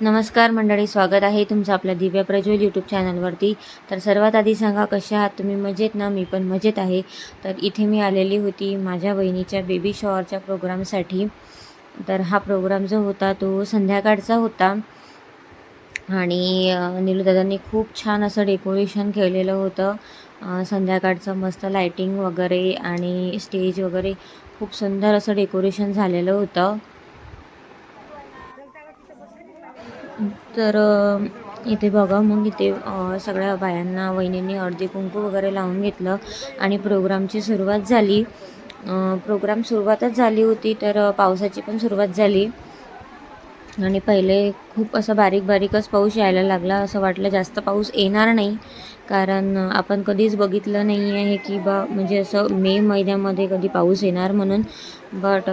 नमस्कार मंडळी स्वागत आहे तुमचं आपल्या दिव्या प्रज्वल यूट्यूब चॅनलवरती तर सर्वात आधी सांगा कशा आहात? तुम्ही मजेत ना? मी पण मजेत आहे. तर इथे मी आलेली होती माझ्या बहिणीच्या बेबी शॉवरच्या प्रोग्रामसाठी तर हा प्रोग्राम जो होता तो संध्याकाळचा होता. आणि निलूदादांनी खूप छान असं डेकोरेशन केलेलं होतं. संध्याकाळचं मस्त लायटिंग वगैरे आणि स्टेज वगैरे खूप सुंदर असं डेकोरेशन झालेलं होतं. तर इथे बघा मग इथे सगळ्या बायांना वहिनींनी अर्धी कुंकू वगैरे लावून घेतलं आणि प्रोग्रामची सुरुवात झाली. प्रोग्राम सुरुवातच झाली होती तर पावसाची पण सुरुवात झाली. आणि पहिले खूप असं बारीक बारीकच पाऊस यायला लागला. असं वाटलं जास्त पाऊस येणार नाही. कारण आपण कधीच बघितलं नाही आहे की बा म्हणजे असं मे महिन्यामध्ये कधी पाऊस येणार म्हणून. बट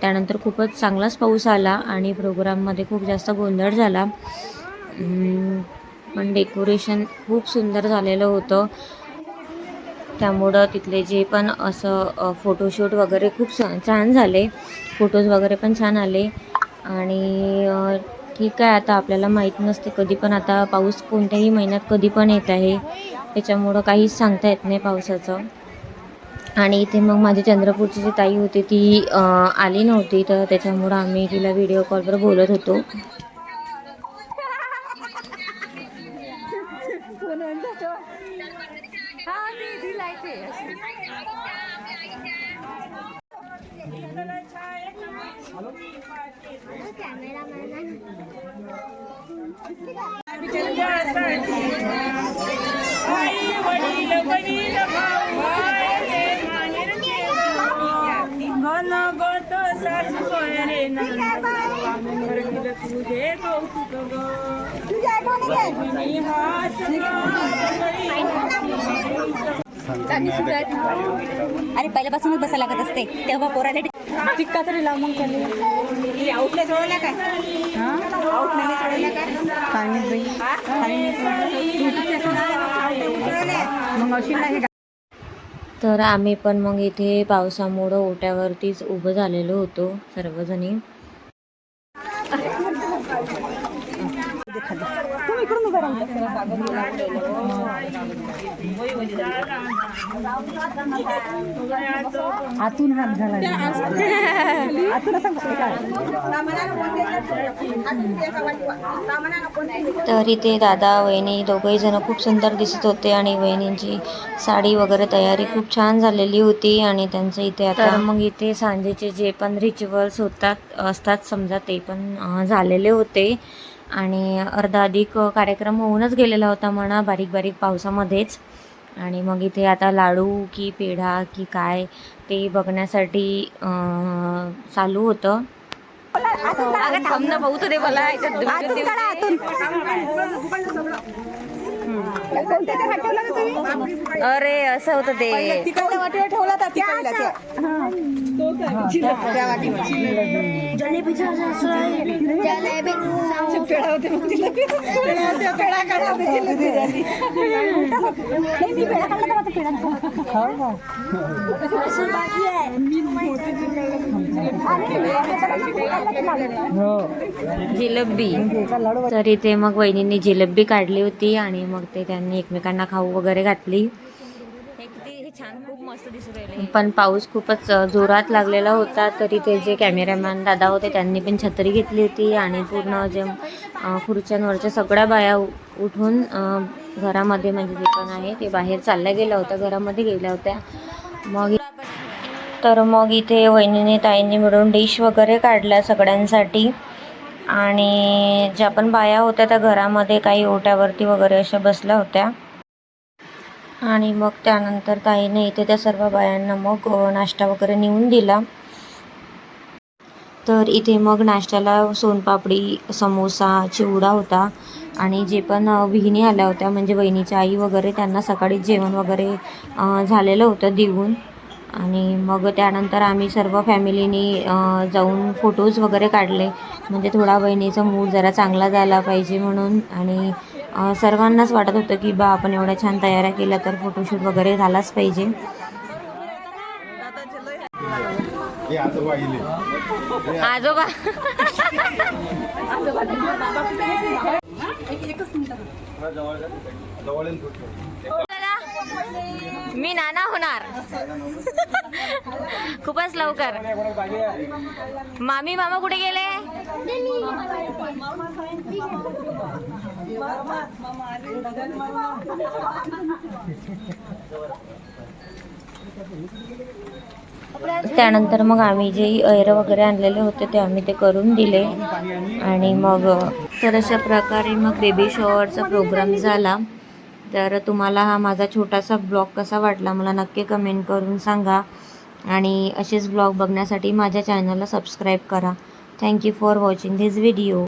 त्यानंतर खूपच चांगलाच पाऊस आला आणि प्रोग्राममध्ये खूप जास्त गोंधळ झाला. पण डेकोरेशन खूप सुंदर झालेलं होतं. त्यामुळं तिथले जे पण असं फोटोशूट वगैरे खूप स- छान झाले. फोटोज वगैरे पण छान आले. आणि ठीक आहे आता आपल्याला माहीत नसते कधी पण आता पाऊस कोणत्याही महिन्यात कधी पण येत आहे. त्याच्यामुळं काहीच सांगता येत नाही पावसाचं. आणि इथे मग माझी चंद्रपूरची जी ताई होती ती आली नव्हती. तर त्याच्यामुळं आम्ही तिला व्हिडिओ कॉलवर बोलत होतो. आई वडील वडील भाऊ आहे माहेर अरे पहिल्यापासूनच बसायला लागत असते. तेव्हा पोराला टिक्का तरी लाव मग त्याला आउटला सोडवला काय? आउटला सोडवला काय मग अशी नाही तर आम्ही पण मग इथे पावसामुळं ओट्यावरतीच उभं झालेलो होतो सर्वजणी. आतून हात असं तर इथे दादा वहिनी दोघंही जण खूप सुंदर दिसत होते आणि वहिनींची साडी वगैरे तयारी खूप छान झालेली होती आणि त्यांचं इथे आता मग इथे सांजेचे जे पण रिच्युअल्स होतात असतात समजा ते पण झालेले होते. आणि अर्धा अधिक कार्यक्रम होऊनच गेलेला होता म्हणा बारीक बारीक पावसामध्येच. आणि मग इथे आता लाडू की पेढा की काय ते बघण्यासाठी चालू होतं. थांब ना भाऊ दे मला अरे असं होतं ते. तिकडल्या वाटीवर ठेवला होता तिकडल्या त्या. त्या वाटीवर. पेढा होते मग तिला पेढा होते, पेढा काढला होता, जिलेबी. पेढा तर इथे मग वहिनींनी जिलेबी काढली होती आणि मग ते त्यांनी एकमेकांना खाऊ वगैरे घातली. पण पाऊस खूपच जोरात लागलेला होता तरी ते जे कॅमेरामॅन दादा होते त्यांनी पण छत्री घेतली होती आणि पूर्ण जे खुर्च्यांवरच्या सगळ्या बाया उठून घरामध्ये म्हणजे जे पण आहे ते बाहेर चालल्या गेल्या होत्या घरामध्ये गेल्या होत्या. मग तर मग इथे वहिनीने ताईंनी मिळून डिश वगैरे काढल्या सगळ्यांसाठी. आणि ज्या पण बाया होत्या त्या घरामध्ये काही ओट्यावरती वगैरे अशा बसल्या होत्या. आणि मग त्यानंतर ताईने इथे त्या सर्व बायांना मग नाश्ता वगैरे नेऊन दिला. तर इथे मग नाश्त्याला सोनपापडी समोसा चिवडा होता. आणि जे पण विहिणी आल्या होत्या म्हणजे वहिनीच्या आई वगैरे त्यांना सकाळी जेवण वगैरे झालेलं होतं देऊन आणि मग त्यानंतर आम्ही सर्व फॅमिलीनी जाऊन फोटोज वगैरे काढले. म्हणजे थोडा बहिणीचा मूड जरा चांगला झाला पाहिजे म्हणून. आणि सर्वांनाच वाटत होतं की बा आपण एवढ्या छान तयाऱ्या केल्या तर फोटोशूट वगैरे झालाच पाहिजे. हे आजोबा मी नाना होणार. खूपच लवकर. मामी मामा कुठे गेले? त्यानंतर मग आम्ही जे ऐर वगैरे आणलेले होते ते आम्ही ते करून दिले. आणि मग तर अशा प्रकारे मग बेबी शॉवरचा प्रोग्राम झाला. तर तुम्हाला हा माझा छोटासा ब्लॉग कसा वाटला मला नक्की कमेंट करून सांगा. आणि असेच ब्लॉग बघण्यासाठी माझ्या चॅनलला सबस्क्राईब करा. Thank you for watching this video